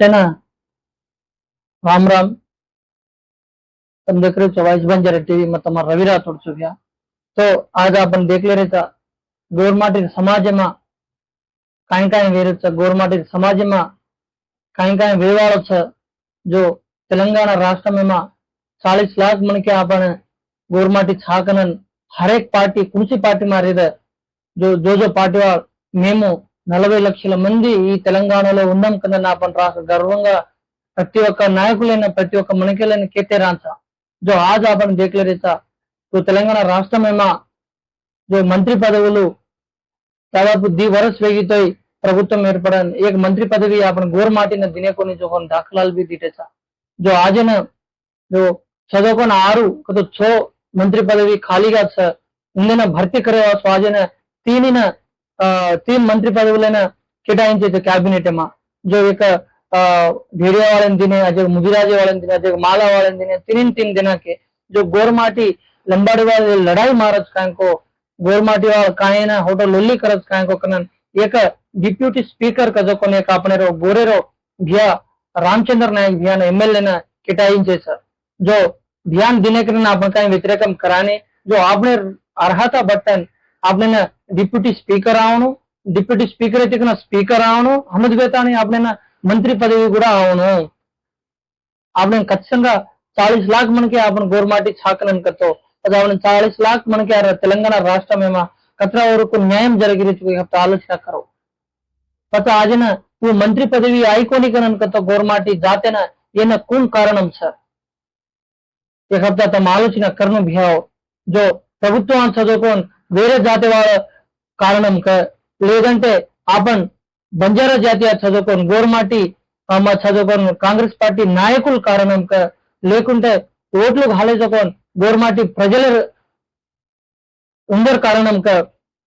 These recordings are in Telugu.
तेना राम राम। तुम देख रहे हो वाइस बंजर टीवी में तमाम रवि रात चुके तो आज अपन देख ले रहे था, गोरमाटी समाज में कहीं कहीं वेर गोरमाटी समाज में कहीं कहीं वेवाड़ो जो तेलंगाना राष्ट्र में चालीस लाख मन के अपन गोरमाटी छाकन हर पार्टी, कुर्सी पार्टी मारे जो जो जो पार्टी वाल मेमू నలభై లక్షల మంది ఈ తెలంగాణలో ఉన్నాం కదా నా పని రాక గర్వంగా ప్రతి ఒక్క నాయకులైన ప్రతి ఒక్క మనకేలైన కేతేరాంచ జో ఆజ్ ఆపణ దేక్లరేచా సో తెలంగాణ రాష్ట్రమేమా. జో మంత్రి పదవులు దాదాపు ది వరస్ వేగితో ప్రభుత్వం ఏర్పడని ఏక మంత్రి పదవి ఆపణ గోర్ మాటిన దినే కొన్ని జో కొన్ని దాఖలాలు బి దీటేచా జో ఆజన జో చదువుకొని ఆరు కదా చో మంత్రి పదవి ఖాళీగా ఉందన భర్తీ కరేవా సో ఆజన తీనిన తీన్ మంత్రి పదవులైన కేటాయించేది క్యాబినెట్ जो एक भेड़िया वाले दिन है जो मुदिराजे वाले दिन है जो माला वाले दिन है तीन तीन दिन के जो गोरमाटी लंबाड़ी वाले लड़ाई मारत कांको गोरमाटी वाले कायना होटो लोली करत कांको कनन एक डिप्यूटी स्पीकर का जो कोने एक अपने रो गोरे रो भिया रामचंद्र नायक भिया ने एमएलए ने किटाइन जो ध्यान दिने के अपन कहीं व्यतिरेकम कराने जो आपने अर्ता बटन आपने ડિપ્યુટી સ્પીકર આવણું ડિપ્યુટી સ્પીકર అయితే స్పీకర్ అవను అహ్మద్ బేతాని ఆపడైనా మంత్రి పదవి కూడా అవను આપણે ఖచ్చితంగా చాలీస్ లాక్ మనకి આપણે గోర్మాటి ఛాకనన్ కతో આપણે చాలీస్ లాక్ మనకి తెలంగాణ రాష్ట్రమేమా కత్రా వరకు న్యాయం జరిగిరిచు ఆలోచన కరో પછી આજને હું મંત્રી પદવી આઇકોનિક કરતો ગોરમાટી જાતેના એના કુલ કારણમ છે એક હપ્તા તમે આલોચના કરનું ભ્યાવો જો ప్రభుత్వం చదువుకొని వేరే జాతి వాళ్ళ కారణం లేదంటే ఆపన్. బంజారా జాతీయ చదువుకొని గోర్మాటి మా చదువుకొని కాంగ్రెస్ పార్టీ నాయకులు కారణం లేకుంటే ఓట్లు హాలేచుకొని గోర్మాటి ప్రజల ఉందరు కారణం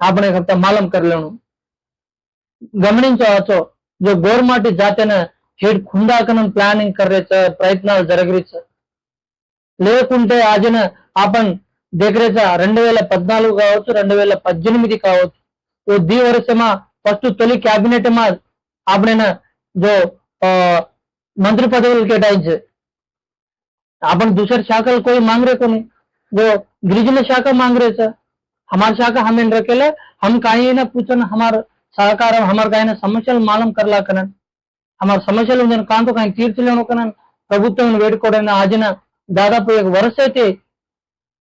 ఆపణ మాలం కర్లను. గమనించవచ్చు జో గోర్మాటి జాతీయ హెడ్ కుందాకన ప్లానింగ్ కర్రే ప్రయత్నాలు జరగరిచ. లేకుంటే ఆజన ఆపన్ దగ్గరేచ రెండు వేల పద్నాలుగు కావచ్చు రెండు వేల పద్దెనిమిది కావచ్చు દી વર્ષમાં ફર્સ્ટ તોલી કેબિનેટ માં આપણે ને જો અ, મંત્રી પદવી કેટાઈ છે अपन दूसर शाखा कोई मांग रहे को नहीं जो गिरिजन शाखा मांग रहे सर हमार शाखा हमें रखेले हम कहीं ना पूछन हमार सहकार हमार कहीं ना समस्या मालूम करला कनन हमार సమస్యలు ఉందని కాంతో కానీ తీర్చలేను కనన్ ప్రభుత్వం వేడుకోవడానికి ఆజన దాదాపు ఒక వరుస అయితే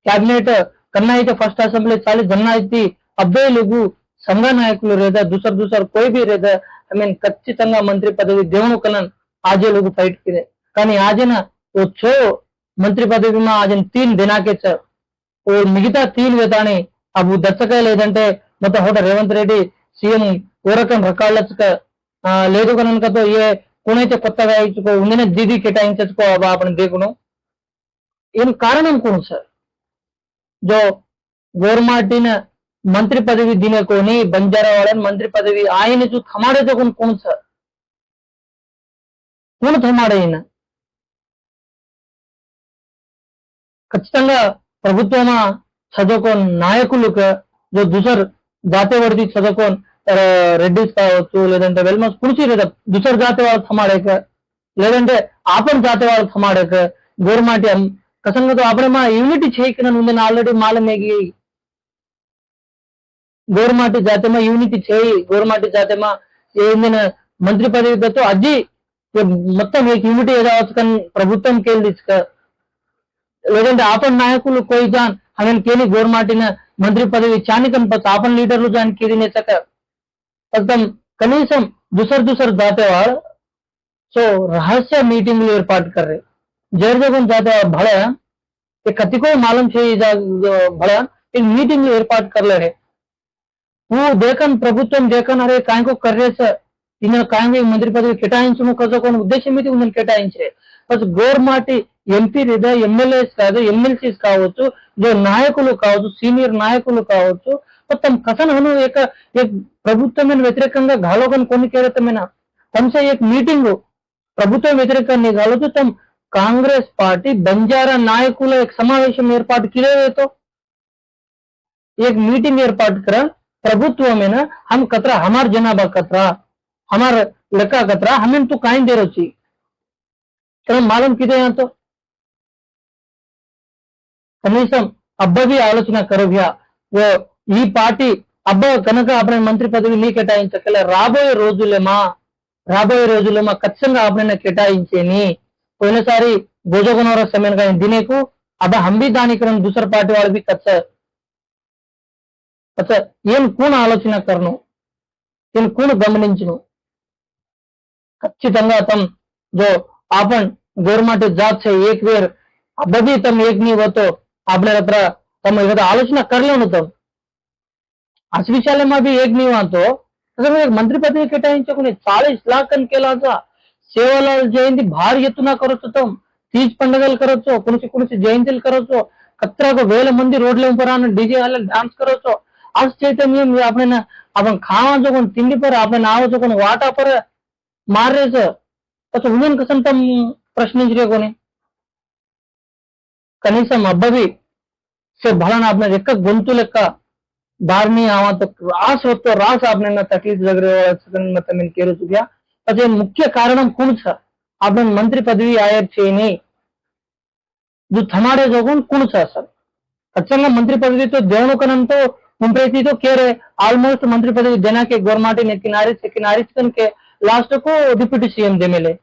క్యాబినెట్ కన్నా అయితే ఫస్ట్ అసెంబ్లీ చాలి జన్నా అయితే అబ్బాయిలు संघ नायक दुसर दुसर कोई भी रेद ई मीन खचित मंत्री पदवी देवण कलन आजे फैट आजन छो मंत्री पदवी में आज तीन दिना के मिगता तीन विधा अब दर्शक लेदे मत हूट रेवंतरे सीएम ऊरक रखा तो ये कुनते दीदी केटाइचो अपने देखो एम कारण सर जो गोरमाटी ने మంత్రి పదవి దినకొని ಬಂಜಾರವಾಡನ್ ಮಂತ್ರಿ ಪದವಿ ಆಯನ ಜು ಥಮಾಡೆ ತಗೊಂಡ್ ಕೋಣ ಸರ್ కోణ థమాడు ఆయన ఖచ్చితంగా ప్రభుత్వం చదువుకోని నాయకులకు దుసర్ జాతీయవాడి చదువుకోని రెడ్డిస్ కావచ్చు లేదంటే వెల్మస్ కుడిచి లేదా దుసర్ జాతి వాళ్ళ సమాడేక లేదంటే ఆపన్ జాతి వాళ్ళ సమాడేక గోరుమాట్యం కసంగతో ఆపడమా? యూనిటీ చేయకనని ఉంది ఆల్రెడీ మాల గోరుమాటి జాతమ యూనికి చేయి గోరుమాటి జాతమ ఏదైనా మంత్రి పదవితో అది మొత్తం మీకు యూనిటీ ఏదో కానీ ప్రభుత్వం కేళ్ళు తీసుక. లేదంటే ఆపన్ నాయకులు కోయి జాన్ హమేన్ కేలి గోరుమాటిన మంత్రి పదవి చానికన్ పత్ ఆపణ లీడర్లు జాన్ కేదినే చక మొత్తం కనీసం దుసర్ దుసర్ జాతేవాడు సో రహస్య మీటింగ్లు ఏర్పాటు కర్రే. జయర్జగన్ జాతేవాడు భళ. కతికో మాలం చేయి భళ. మీటింగ్లు ఏర్పాటు కర్లేడే నువ్వు దేకన్ ప్రభుత్వం దేకన్ అరే కాయకు కర్రే కర్రేస ఈయన కాంగ్రెస్ మంత్రి పదవి కేటాయించడం కోసం ఉద్దేశం మీద ఉందని కేటాయించే బస్ గోర్మాటి ఎంపీ లేదా ఎమ్మెల్యేస్ కాదు ఎమ్మెల్సీస్ కావచ్చు ఇదో నాయకులు కావచ్చు సీనియర్ నాయకులు కావచ్చు మొత్తం కథన అను ఏక ప్రభుత్వమైన వ్యతిరేకంగా గాలోగన్ కొన్ని కేరతమైన కొంచెం ఏ మీటింగ్ ప్రభుత్వం వ్యతిరేకాన్ని కావచ్చు తమ కాంగ్రెస్ పార్టీ బంజారా నాయకుల సమావేశం ఏర్పాటు కిరేవేతో? ఏ మీటింగ్ ఏర్పాటు కరా ప్రభుత్వమైన హమ్ ना హమార్ జనాభా हमार హమార్ कतरा हमार लड़का తు కాయిన్ దేర్ వచ్చి दे रही तुम मालूम కనీసం అబ్బవి ఆలోచన కరువ్యా ఓ ఈ పార్టీ అబ్బ కనుక అప్పుడే మంత్రి పదవి నీ కేటాయించకలే రాబోయే రోజులేమా? రాబోయే రోజులేమా ఖచ్చితంగా ఆపణ కేటాయించేని. పోయినసారి భోజగనోర సమయం కానీ దినేకు అబ్బా హంబీ దానికి దూసర పార్టీ వాళ్ళకి ఖచ్చితంగా ಅಥವಾ ಏನು ಕೂಣ ಆಲೋಚನಾಕರನು ಏನು ಕೂಣ ಗಮನಿಂಚನು ఖచ్చితంగా తమ్ જો આપણ ગોર માટે જાત છે એક વેર આ બધી તમે એક ની હતો આપણે અત્ર તમે બધા આલોચના કરી લેવું તમ આશ્વિશાલયમાં બી એક નહીં વાંધો તમે એક మంత్రి పదవి కేటాయించుకుని చాలీస్ లాక్ అని కేలాసా? సేవలో జయంతి భారీ ఎత్తున కొరచు తమ్. తీజ్ పండుగలు కొరచు కునిసి కునిసి జయంతులు కొరచు కత్రాకు వేల మంది రోడ్ల పరాన డీజే హాల్లో డాన్స్ కొరచు అశ్చైతన్యం అప్పుడైనా అప్పుడు ఖావా జోకం తిండి పర అప్పుడు నావ జోకం వాటా పర మారేస అసలు ఉమెన్ కసం తమ్ ప్రశ్నించలే కొని కనీసం అబ్బవి से भलन आपने एक गुंतु लेख बार नहीं आवा तो रास होतो रास आपने ना तकलीफ़ लग रही हो તમે કેરું છું ગયા પછી મુખ્ય કારણ કોણ છે આપણે મંત્રી પદવી આયર છે નહીં જો તમારે જોગું કોણ છે સર અચ્છા મંત્રી પદવી તો દેવનો કરન તો ಮುಂಪ್ರೆಸಿದು ಕೇರೆ ಆಲ್ಮೋಸ್ಟ್ ಮಂತ್ರಿ ಪದವಿ ಜನಕ್ಕೆ ಗೋರ್ಮಾಟಿ ನೆತ್ತಿನಾರಿ ಸಿಕ್ಕಿನಾರಿ ಕನ್ಕೆ లాస్ట్కు డిప్యూటీ సీఎం ఎమ్మెల్యే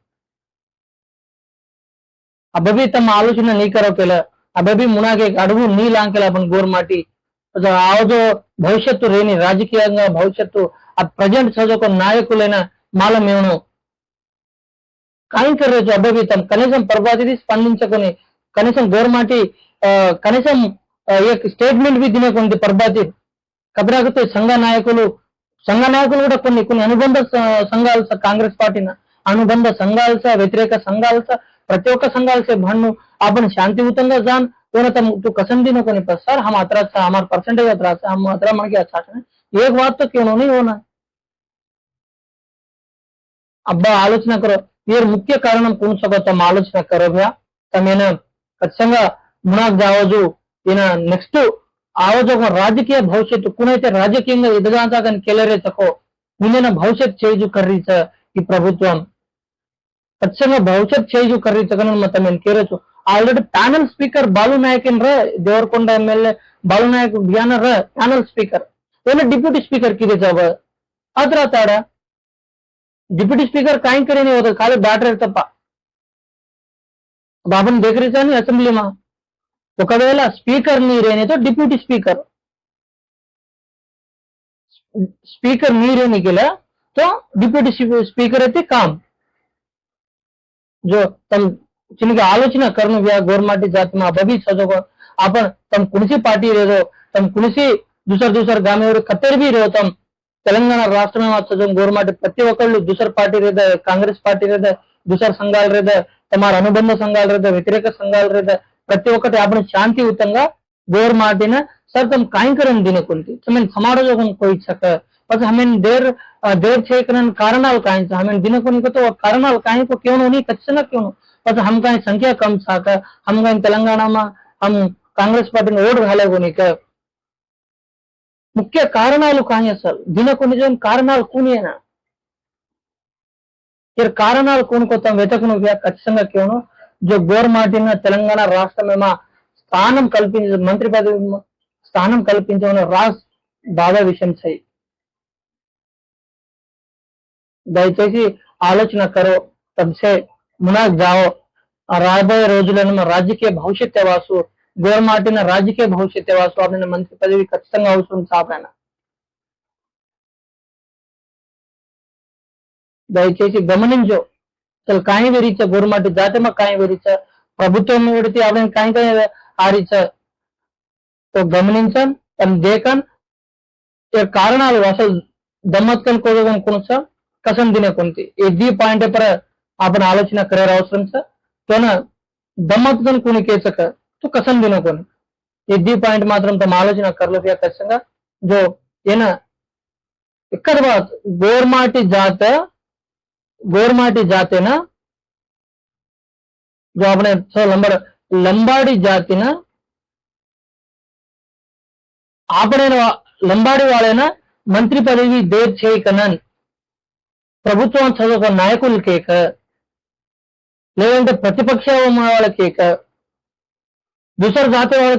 అబ్బాబి తమ ఆలోచన నీకరొకేల అబ్బాబి మునాగే అడుగు నీలాంకెల మన గోర్మాటి ఆవదో భవిష్యత్తు రేని రాజకీయంగా భవిష్యత్తు ఆ ప్రజెంట్ చదువుకున్న నాయకులైన మాల మేము కాయించరేజు అబ్బాబి తమ కనీసం పర్వాదిది స్పందించకుని కనీసం గోర్మాటి కనీసం స్టేట్మెంట్ బి దినకుంది పర్వాది కబ్రాకుతో సంఘ నాయకులు సంఘ నాయకులు కూడా కొన్ని కొన్ని అనుబంధ సంఘాలు సార్ కాంగ్రెస్ పార్టీ అనుబంధ సంఘాలు సార్ వ్యతిరేక సంఘాలు సార్ ప్రతి ఒక్క సంఘాలు భన్ను आपन శాంతియుతంగా జాన్ कोणतं तो कसम दी नको पर सर हम अतरा हमारा परसेंटेज अतरा మనకి अतरा मन के अच्छा एक बात అబ్బా ఆలోచన కరో మీరు ముఖ్య కారణం పూనుసగా తమ ఆలోచన కరోగా భయా తమేనా ఖచ్చితంగా మునాక్ జావజు ఈయన నెక్స్ట్ आज राज्य भविष्य तो कुनते राजकीय इदगा तक मुझे भविष्य चेजु कर्री सर यह प्रभुत्म खत्म भविष्य चेजु कर्री सक मैं कल पैनल स्पीकर बालू नायक देवरको एम एल बालू नायक बियानर पैनल स्पीकर डिप्यूटी स्पीकर की डिप्यूटी स्पीकर कहीं कर बैटरी तप। बाबन देख रही असेंब्ली ఒకవేళ స్పీకర్ నీరేనితో డిప్యూటీ స్పీకర్ स्पीकर नहीं रहने के लिए तो डिप्यूटी स्पीकर रहते काम जो तम जिनकी आलोचना करने गया गौरमाटी जाति में अभी सजो आपण तम कुणसी पार्टी रहे दो तम कुणसी दूसर दूसर गामे और कतेर भी रहो तम తెలంగాణ రాష్ట్రమే వచ్చం గవర్నమెంట్ ప్రతి ఒక్కళ్ళు దుసర్ పార్టీ రేద కాంగ్రెస్ పార్టీ రేద దుసర్ సంఘాలు రేద తమార అనుబంధ సంఘాలు రేద వ్యతిరేక సంఘాలు రేద ಪ್ರತಿ ಒಕ್ಕಿ આપણે શાંતિયુતંગા દેર માર દેના સર તમ કાઈ કરન દિને કોંતી તમે હમારો જો કોઈ છક પછી હમે દેર દેર છે કરન કારણાલ કાઈ છે હમે દિને કોની તો કારણાલ કાઈ કો કેવનો ની કચ્છના કેવનો પછી હમ કાઈ સંખ્યા કમ સાક હમ કાઈ તેલંગાણામાં હમ కాంగ్రెస్ పార్టీని ఓటు కాలేగునిక ముఖ్య కారణాలు కానీ అసలు దీనికి నిజం కారణాలు కూనియనా ఇరు కారణాలు కూనుకొత్తాం వెతకును ఖచ్చితంగా కేవలం కేవను జో గోర్మాటిన తెలంగాణ రాష్ట్రమేమా స్థానం కల్పించ మంత్రి పదవి స్థానం కల్పించమని రాస్ బాధ విషయం సై దయచేసి ఆలోచన కరో తబ్సే మునాక్ జావో రాబోయే రోజులను రాజకీయ భవిష్యత్ వాసు గోర్మాటిన రాజకీయ భవిష్యత్ వాసు ఆయన మంత్రి పదవి ఖచ్చితంగా అవసరం సాపైన దయచేసి గమనించో त्याला काही वेरीच्या गोरमाट जाते मग काही वेरीच्या ప్రభుత్వంకి ఆవిడని కాయ ఆడించారు గమనించాం తను దేకన్ కారణాలు అసలు దమ్మత్కన్ కోదనుకున్నాం సార్? కసం కొంత. ఎద్ది పాయింట్ పర ఆపణ ఆలోచన కరేర్ అవసరం సార్? తన దమ్మత్కన్ కొనికేచక తో కసం తినకొని ఎద్ది పాయింట్ మాత్రం తమ ఆలోచన కర్లోకి ఖచ్చితంగా. జో ఏనా? ఇక్కడ గోర్మాటి జాత गोरमाटी जाति जो आपने सो नंबर लंबाड़ी जाति आपने लंबाड़ी वाले ना मंत्री पदवी देर छे कनन प्रभुत् चलो नायक लेकिन प्रतिपक्ष दुसर जाति वाले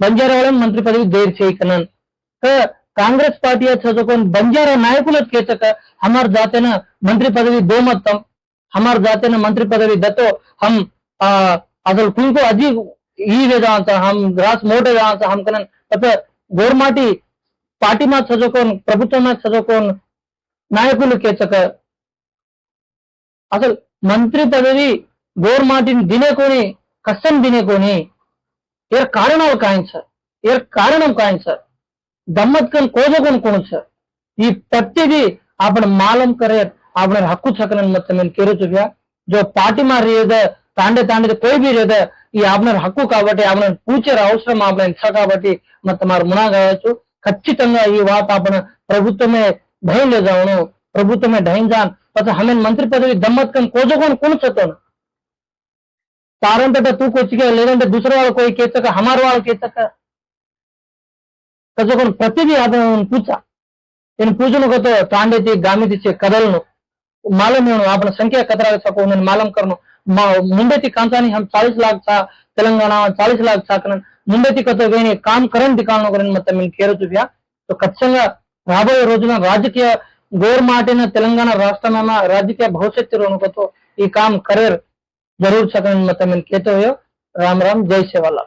बंजार वाले मंत्री पदवी देर छे कनन ಕಾಂಗ್ರೆಸ್ ಪಾರ್ಟಿಯ ಶಾಸಕೊಂದು ಬಂಜಾರ ನಾಯಕುಲ ಕೇಚಕ ಹಮಾರ್ ಜಾತೆನ ಮಂತ್ರಿ ಪದವಿ ದೋಮತ್ತಂ ಹಮಾರ್ ಜಾತೆನ ಮಂತ್ರಿ ಪದವಿ ದತ್ತೋ ಹಮ್ ಆ ಅಸಲ್ ಕುಂಕು ಅಜಿ ಈ ವೇದ ಅಂತ ಹಮ್ ಗ್ರಾಸ್ ಮೋಟೆ ಅಂತ ಹಮ್ ಕನನ್ ತಪ್ಪ గోర్మాటి పార్టీ మా చదువుకోను ప్రభుత్వం మా చదువుకోను నాయకులు కేచక అసలు మంత్రి పదవి గోర్మాటిని దినేకొని కష్టం దినేకొని ఏ కారణాలు కాయం సార్ ఏ కారణం కాయం సార్ दम्मतकन कोजकन कौन सा ये पत्ते भी आपने मालम करे आपने हक्कु सकने मत समें केरो चुकिया। जो पार्टी मार रही है तांडे तांडे तो कोई भी रहता है ये आपने हक्कु कावटे आपने पूछे राउसर मामले इंसान कावटे मत तुम्हार मना गया चु कच्ची तंगा बात आपने प्रभुत्व में भय ले जाओ ना प्रभुत्व में ढहिं जान। पर हमें मंत्री पद की दम्मत कन कोजो कौन कौन तो ना पारंपरिक तू कुछ के लेने दूसरे वाले कोई कहता का हमारे वाले कहता ತಜಕೊಂಡು ಪ್ರತಿದೀ ಅದನ್ನು ಪೂಜ నేను పూజనుగతో తాండేది గామిదిచ్చే కథలను మాలమేను ఆపణ సంఖ్య కథరాలు సకు నేను మాలం కరను మా ముంబైతి కాంతాని హం చాలీస్ లాక్ చా తెలంగాణ చాలీస్ లాక్ చాకన ముంబైతి కథ వేని కామ్ కరణ్ దికాలను గురించి మొత్తం మేము కేరు చూపా సో ఖచ్చితంగా రాబోయే రోజున రాజకీయ గోర్ మాటిన తెలంగాణ రాష్ట్రమైన రాజకీయ భవిష్యత్తు ఈ కామ్ కరేర్ జరూర్ చక్కని మొత్తం మేము కేతో రామ్ రామ్ జై సేవాలా